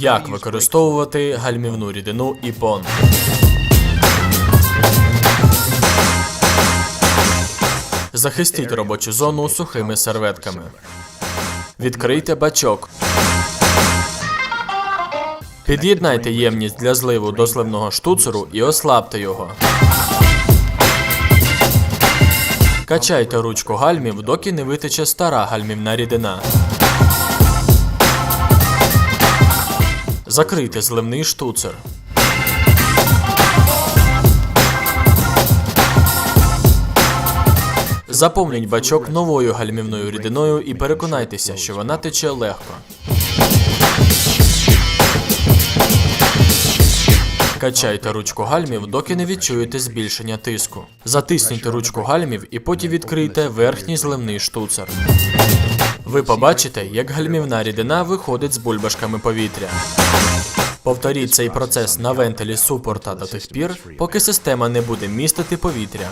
Як використовувати гальмівну рідину іпон? Захистіть робочу зону сухими серветками. Відкрийте бачок. Під'єднайте ємність для зливу до зливного штуцеру і ослабте його. Качайте ручку гальмів, доки не витече стара гальмівна рідина. Закрийте зливний штуцер. Заповніть бачок новою гальмівною рідиною і переконайтеся, що вона тече легко. Качайте ручку гальмів, доки не відчуєте збільшення тиску. Затисніть ручку гальмів і потім відкрийте верхній зливний штуцер. Ви побачите, як гальмівна рідина виходить з бульбашками повітря. Повторіть цей процес на вентилі супорта до тих пір, поки система не буде містити повітря.